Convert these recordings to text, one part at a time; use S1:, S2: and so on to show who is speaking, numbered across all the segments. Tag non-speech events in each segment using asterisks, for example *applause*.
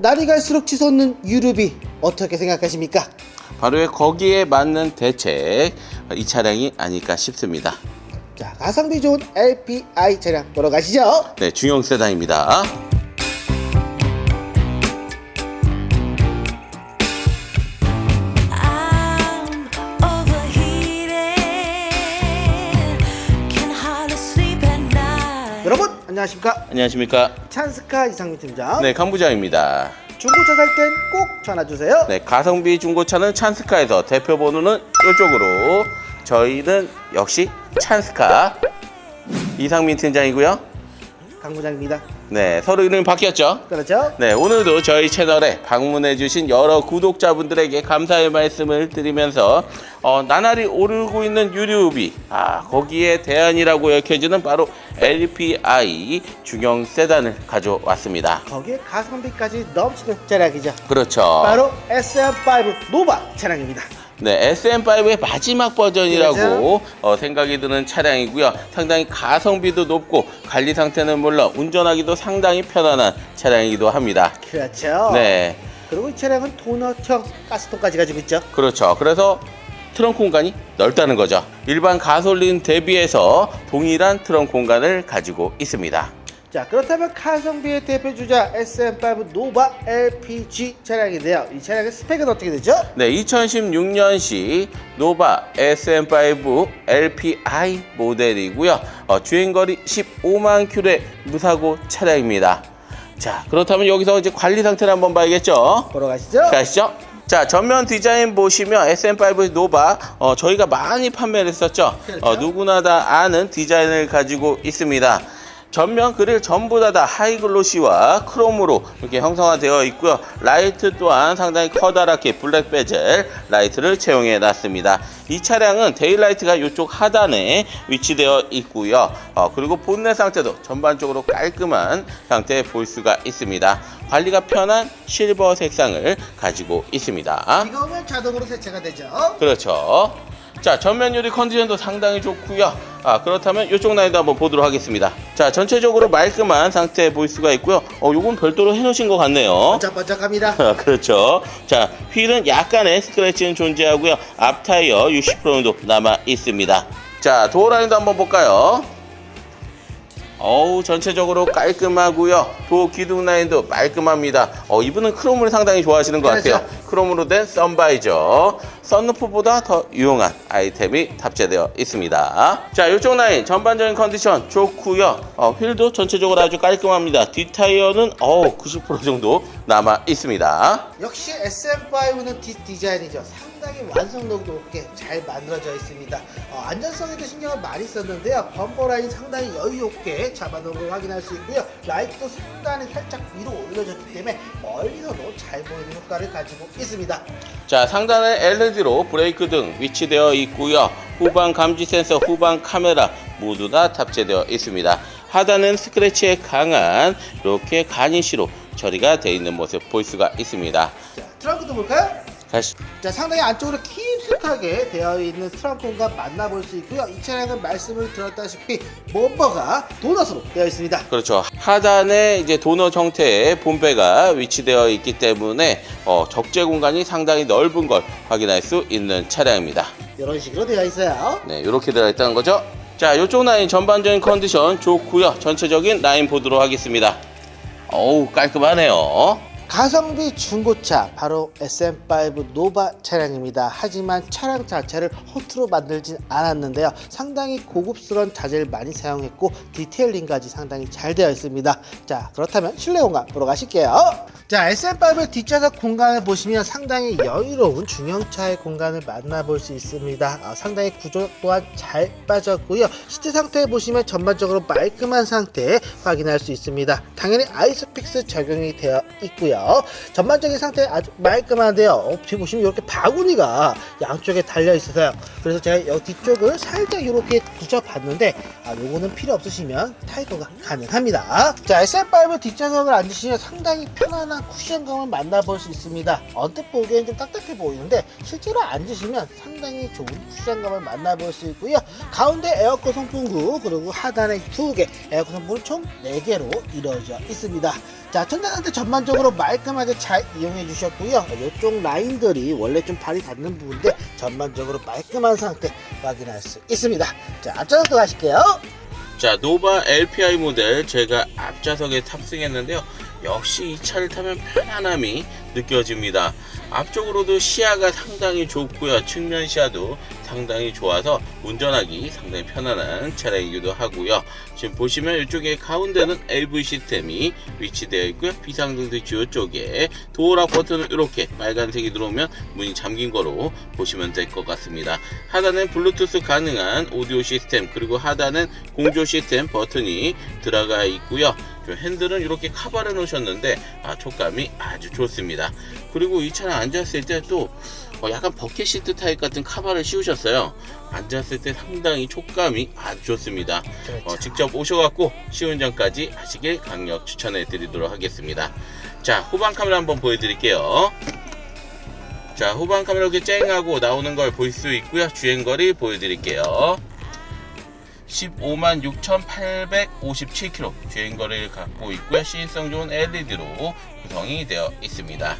S1: 날이 갈수록 치솟는 유류비 어떻게 생각하십니까?
S2: 바로 거기에 맞는 대책 이 차량이 아닐까 싶습니다.
S1: 자 가성비 좋은 LPI 차량 보러 가시죠.
S2: 네, 중형 세단입니다.
S1: 안녕하십니까?
S2: 안녕하십니까?
S1: 찬스카 이상민 팀장.
S2: 네, 강부장입니다.
S1: 중고차 살 땐 꼭 전화 주세요.
S2: 네, 가성비 중고차는 찬스카에서 대표 번호는 이쪽으로 저희는 역시 찬스카 이상민 팀장이고요.
S1: 강 부장입니다.
S2: 네, 서로 이름이 바뀌었죠?
S1: 그렇죠?
S2: 네, 오늘도 저희 채널에 방문해주신 여러 구독자분들에게 감사의 말씀을 드리면서 어, 나날이 오르고 있는 유류비, 아 거기에 대안이라고 여겨지는 바로 LPI 중형 세단을 가져왔습니다.
S1: 거기에 가성비까지 넘치는 차량이죠.
S2: 그렇죠.
S1: 바로 SM5 노바 차량입니다.
S2: 네, SM5의 마지막 버전이라고
S1: 그렇죠.
S2: 어, 생각이 드는 차량이고요. 상당히 가성비도 높고 관리 상태는 물론 운전하기도 상당히 편안한 차량이기도 합니다.
S1: 그렇죠.
S2: 네,
S1: 그리고 이 차량은 도넛형 가스통까지 가지고 있죠.
S2: 그렇죠. 그래서 트렁크 공간이 넓다는 거죠. 일반 가솔린 대비해서 동일한 트렁크 공간을 가지고 있습니다.
S1: 자 그렇다면 가성비의 대표 주자 SM5 노바 LPG 차량인데요. 이 차량의 스펙은 어떻게 되죠?
S2: 네, 2016년식 노바 SM5 LPI 모델이고요. 어, 주행거리 15만 킬로의 무사고 차량입니다. 자, 그렇다면 여기서 이제 관리 상태를 한번 봐야겠죠?
S1: 보러 가시죠.
S2: 가시죠. 자, 전면 디자인 보시면 SM5 노바 어, 저희가 많이 판매를 했었죠.
S1: 그렇죠.
S2: 어, 누구나 다 아는 디자인을 가지고 있습니다. 전면 그릴 전부 다 다 하이글로시와 크롬으로 이렇게 형성화되어 있고요. 라이트 또한 상당히 커다랗게 블랙 베젤 라이트를 채용해 놨습니다. 이 차량은 데일라이트가 이쪽 하단에 위치되어 있고요. 어, 그리고 본넷 상태도 전반적으로 깔끔한 상태에 볼 수가 있습니다. 관리가 편한 실버 색상을 가지고 있습니다.
S1: 이거 오면 자동으로 세차가 되죠.
S2: 그렇죠. 자, 전면 유리 컨디션도 상당히 좋고요. 아, 그렇다면 이쪽 라인도 한번 보도록 하겠습니다. 자, 전체적으로 말끔한 상태에 볼 수가 있고요. 어, 요건 별도로 해놓으신 것 같네요.
S1: 반짝반짝합니다. *laughs*
S2: 아, 그렇죠. 자, 휠은 약간의 스크래치는 존재하고요. 앞 타이어 60% 정도 남아 있습니다. 자, 도어 라인도 한번 볼까요? 어우, 전체적으로 깔끔하고요. 도어 기둥 라인도 말끔합니다. 어, 이분은 크롬을 상당히 좋아하시는 것
S1: 그렇죠.
S2: 같아요. 크롬으로 된 썬바이저. 썬루프보다 더 유용한 아이템이 탑재되어 있습니다. 자, 이쪽 라인 전반적인 컨디션 좋고요. 어, 휠도 전체적으로 아주 깔끔합니다. 뒷타이어는 어, 90% 정도 남아 있습니다.
S1: 역시 SM5는 뒷 디자인이죠. 상당히 완성도도 높게 잘 만들어져 있습니다. 어, 안전성에도 신경을 많이 썼는데요. 범퍼 라인 상당히 여유 있게 잡아놓은 걸 확인할 수 있고요. 라이트도 상단에 살짝 위로 올려졌기 때문에 멀리서도 잘 보이는 효과를 가지고 있습니다.
S2: 자, 상단에 LED로 브레이크 등 위치되어 있고요. 후방 감지 센서, 후방 카메라 모두 다 탑재되어 있습니다. 하단은 스크래치에 강한 이렇게 가니시로 처리가 되어 있는 모습 볼 수가 있습니다.
S1: 자, 트렁크도 볼까요?
S2: 다시
S1: 자, 상당히 안쪽으로 깊숙하게 되어 있는 공간 만나볼 수 있고요. 이 차량은 말씀을 드렸다시피 범퍼가 도넛으로 되어 있습니다.
S2: 그렇죠. 하단에 이제 도넛 형태의 본배가 위치되어 있기 때문에 어, 적재 공간이 상당히 넓은 걸 확인할 수 있는 차량입니다.
S1: 이런 식으로 되어 있어요.
S2: 네, 이렇게 들어 있다는 거죠. 자, 이쪽 라인 전반적인 컨디션 좋고요. 전체적인 라인 보도록 하겠습니다. 어우, 깔끔하네요.
S1: 가성비 중고차 바로 SM5 노바 차량입니다. 하지만 차량 자체를 허투루 만들진 않았는데요. 상당히 고급스러운 자재를 많이 사용했고 디테일링까지 상당히 잘 되어 있습니다. 자 그렇다면 실내 공간 보러 가실게요. 자 SM5의 뒷좌석 공간을 보시면 상당히 여유로운 중형차의 공간을 만나볼 수 있습니다. 아, 상당히 구조 또한 잘 빠졌고요. 시트 상태 보시면 전반적으로 말끔한 상태 확인할 수 있습니다. 당연히 아이스픽스 적용이 되어 있고요. 전반적인 상태 아주 말끔한데요. 어, 뒤 보시면 이렇게 바구니가 양쪽에 달려 있어서요. 그래서 제가 여기 뒤쪽을 살짝 이렇게 붙여봤는데 아, 요거는 필요 없으시면 타이거가 가능합니다. 자, SM5 뒷좌석을 앉으시면 상당히 편안한 쿠션감을 만나볼 수 있습니다. 언뜻 보기엔 좀 딱딱해 보이는데 실제로 앉으시면 상당히 좋은 쿠션감을 만나볼 수 있고요. 가운데 에어컨 송풍구 그리고 하단에 두 개 에어컨 송풍구 총 4개로 이루어져 있습니다. 자, 천장한테 전반적으로 말끔하게 잘 이용해 주셨고요. 이쪽 라인들이 원래 좀 발이 닿는 부분인데 전반적으로 말끔한 상태 확인할 수 있습니다. 자, 앞전도 가실게요.
S2: 자, 노바 LPI 모델 제가 앞좌석에 탑승했는데요. 역시 이 차를 타면 편안함이 느껴집니다. 앞쪽으로도 시야가 상당히 좋고요. 측면 시야도 상당히 좋아서 운전하기 상당히 편안한 차량이기도 하고요. 지금 보시면 이쪽에 가운데는 LV 시스템이 위치되어 있고요. 비상등 스위치 이쪽에 도어락 버튼은 이렇게 빨간색이 들어오면 문이 잠긴 거로 보시면 될 것 같습니다. 하단은 블루투스 가능한 오디오 시스템 그리고 하단은 공조 시스템 버튼이 들어가 있고요. 좀 핸들은 이렇게 카바를 놓으셨는데 아, 촉감이 아주 좋습니다. 그리고 이 차는 앉았을 때또 약간 버켓 시트 타입 같은 카바를 씌우셨어요. 앉았을 때 상당히 촉감이 아주 좋습니다.
S1: 그렇죠.
S2: 어, 직접 오셔갖고 시운전까지 하시길 강력 추천해 드리도록 하겠습니다. 자, 후방 카메라 한번 보여드릴게요. 자, 후방 카메라 이렇게 쨍하고 나오는 걸 볼 수 있고요. 주행거리 보여드릴게요. 15만 6,857km 주행거리를 갖고 있고요. 시인성 좋은 LED로 구성이 되어 있습니다.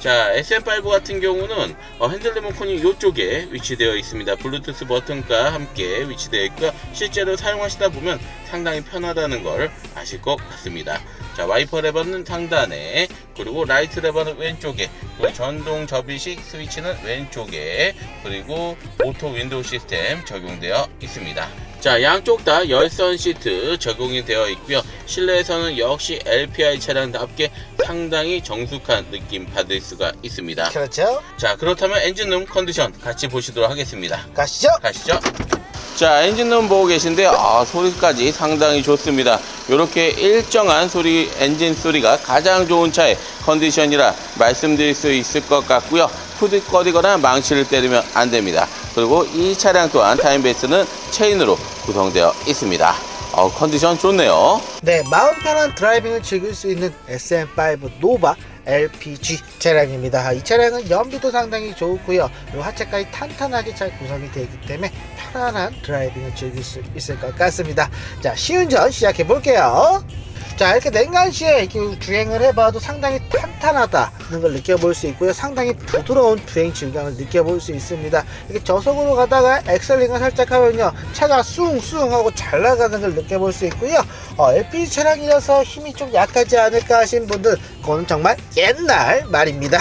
S2: 자, SM5 같은 경우는 어, 핸들 리모컨이 이쪽에 위치되어 있습니다. 블루투스 버튼과 함께 위치되어 있고요. 실제로 사용하시다 보면 상당히 편하다는 걸 아실 것 같습니다. 자, 와이퍼 레버는 상단에, 그리고 라이트 레버는 왼쪽에, 전동 접이식 스위치는 왼쪽에, 그리고 오토 윈도우 시스템 적용되어 있습니다. 자, 양쪽 다 열선 시트 적용이 되어 있고요. 실내에서는 역시 LPI 차량답게 상당히 정숙한 느낌 받을 수가 있습니다.
S1: 그렇죠.
S2: 자, 그렇다면 엔진룸 컨디션 같이 보시도록 하겠습니다.
S1: 가시죠.
S2: 가시죠. 자, 엔진룸 보고 계신데 아, 소리까지 상당히 좋습니다. 이렇게 일정한 소리, 엔진 소리가 가장 좋은 차의 컨디션이라 말씀드릴 수 있을 것 같고요. 푸드거리거나 망치를 때리면 안 됩니다. 그리고 이 차량 또한 타임베이스는 체인으로 구성되어 있습니다. 어, 컨디션 좋네요.
S1: 네, 마음 편한 드라이빙을 즐길 수 있는 SM5 노바 LPG 차량입니다. 이 차량은 연비도 상당히 좋고요. 그리고 하체까지 탄탄하게 잘 구성이 되기 때문에 편안한 드라이빙을 즐길 수 있을 것 같습니다. 자, 시운전 시작해 볼게요. 자, 이렇게 냉간시에 이렇게 주행을 해봐도 상당히 탄탄하다는 걸 느껴볼 수 있고요. 상당히 부드러운 주행 질감을 느껴볼 수 있습니다. 이렇게 저속으로 가다가 엑셀링을 살짝 하면요. 차가 숭숭 하고 잘 나가는 걸 느껴볼 수 있고요. 어, LPG 차량이라서 힘이 좀 약하지 않을까 하신 분들, 그건 정말 옛날 말입니다.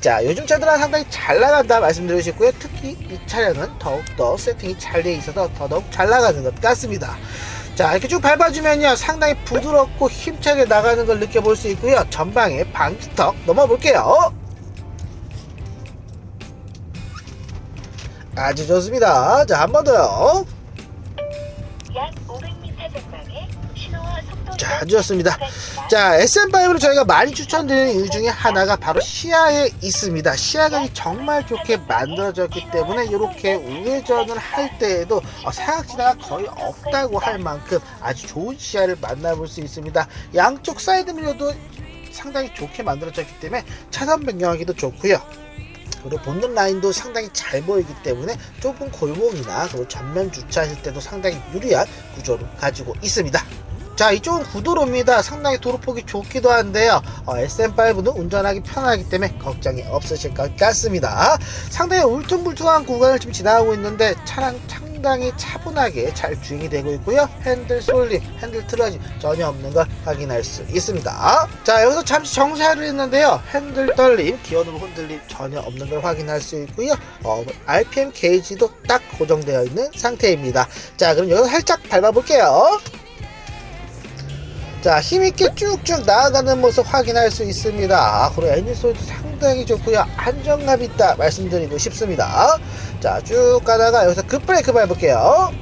S1: 자, 요즘 차들은 상당히 잘 나간다 말씀드리고 싶고요. 특히 이 차량은 더욱더 세팅이 잘 되어 있어서 더더욱 잘 나가는 것 같습니다. 자 이렇게 쭉 밟아주면요 상당히 부드럽고 힘차게 나가는 걸 느껴볼 수 있고요. 전방에 방지턱 넘어볼게요. 아주 좋습니다. 자 한 번 더요 자 아주 좋습니다. 자 SM5로 저희가 많이 추천드리는 이유 중에 하나가 바로 시야에 있습니다. 시야각이 정말 좋게 만들어졌기 때문에 이렇게 우회전을 할 때에도 어, 사각지대가 거의 없다고 할 만큼 아주 좋은 시야를 만나볼 수 있습니다. 양쪽 사이드 미러도 상당히 좋게 만들어졌기 때문에 차선 변경하기도 좋고요. 그리고 본능 라인도 상당히 잘 보이기 때문에 좁은 골목이나 그리고 전면 주차하실 때도 상당히 유리한 구조를 가지고 있습니다. 자 이쪽은 구도로입니다. 상당히 도로폭이 좋기도 한데요. 어, SM5는 운전하기 편하기 때문에 걱정이 없으실 것 같습니다. 상당히 울퉁불퉁한 구간을 지금 지나가고 있는데 차량 상당히 차분하게 잘 주행이 되고 있고요. 핸들 솔림, 핸들 트러지 전혀 없는 걸 확인할 수 있습니다. 자 여기서 잠시 정차를 했는데요. 핸들 떨림, 기어누르 흔들림 전혀 없는 걸 확인할 수 있고요. 어, RPM 게이지도 딱 고정되어 있는 상태입니다. 자 그럼 여기서 살짝 밟아볼게요. 자 힘있게 쭉쭉 나아가는 모습 확인할 수 있습니다. 아, 그리고 엔진 소리도 상당히 좋고요. 안정감 있다 말씀드리고 싶습니다. 자 쭉 가다가 여기서 급브레이크 밟을게요.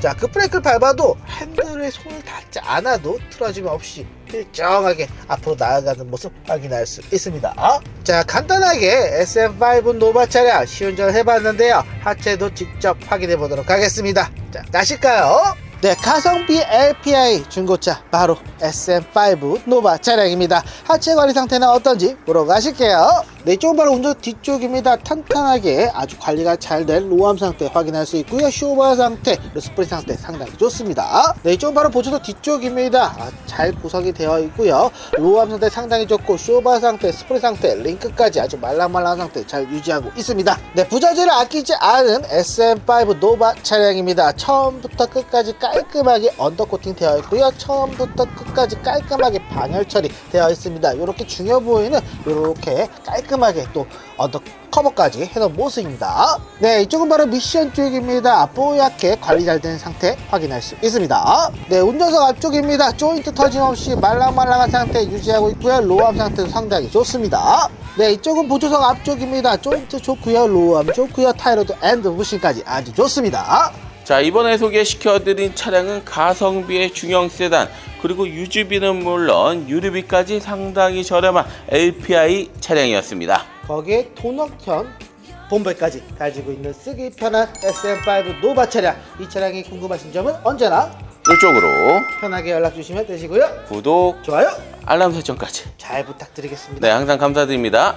S1: 자 급브레이크를 밟아도 핸들에 손을 닿지 않아도 틀어짐 없이 일정하게 앞으로 나아가는 모습 확인할 수 있습니다. 자 간단하게 SM5 노바 차량 시운전을 해봤는데요. 하체도 직접 확인해 보도록 하겠습니다. 자 가실까요? 네, 가성비 LPI 중고차 바로 SM5 노바 차량입니다. 하체 관리 상태는 어떤지 보러 가실게요. 네. 네, 이쪽은 바로 운전 뒤쪽입니다. 탄탄하게 아주 관리가 잘 된 로암 상태 확인할 수 있고요. 쇼바 상태, 스프링 상태 상당히 좋습니다. 네, 이쪽은 바로 보조도 뒤쪽입니다. 아, 잘 구성이 되어 있고요. 로암 상태 상당히 좋고 쇼바 상태, 스프링 상태, 링크까지 아주 말랑말랑한 상태 잘 유지하고 있습니다. 네, 부자재를 아끼지 않은 SM5 노바 차량입니다. 처음부터 끝까지 깔끔하게 언더코팅 되어 있고요. 처음부터 끝까지 깔끔하게 방열 처리 되어 있습니다. 이렇게 중요 부위는 이렇게 깔끔 하게 또 언더 커버까지 해놓은 모습입니다. 네, 이쪽은 바로 미션 쪽입니다. 뽀얗게 관리 잘 된 상태 확인할 수 있습니다. 네, 운전석 앞쪽입니다. 조인트 터짐 없이 말랑말랑한 상태 유지하고 있고요. 로암 상태도 상당히 좋습니다. 네, 이쪽은 보조석 앞쪽입니다. 조인트 좋고요. 로암 좋고요. 타이로드 앤드 부신까지 아주 좋습니다.
S2: 자 이번에 소개시켜드린 차량은 가성비의 중형 세단 그리고 유지비는 물론 유류비까지 상당히 저렴한 LPI 차량이었습니다.
S1: 거기에 토너형 본벨까지 가지고 있는 쓰기 편한 SM5 노바 차량 이 차량이 궁금하신 점은 언제나
S2: 이쪽으로
S1: 편하게 연락 주시면 되시고요
S2: 구독,
S1: 좋아요
S2: 알람 설정까지
S1: 잘 부탁드리겠습니다
S2: 네 항상 감사드립니다.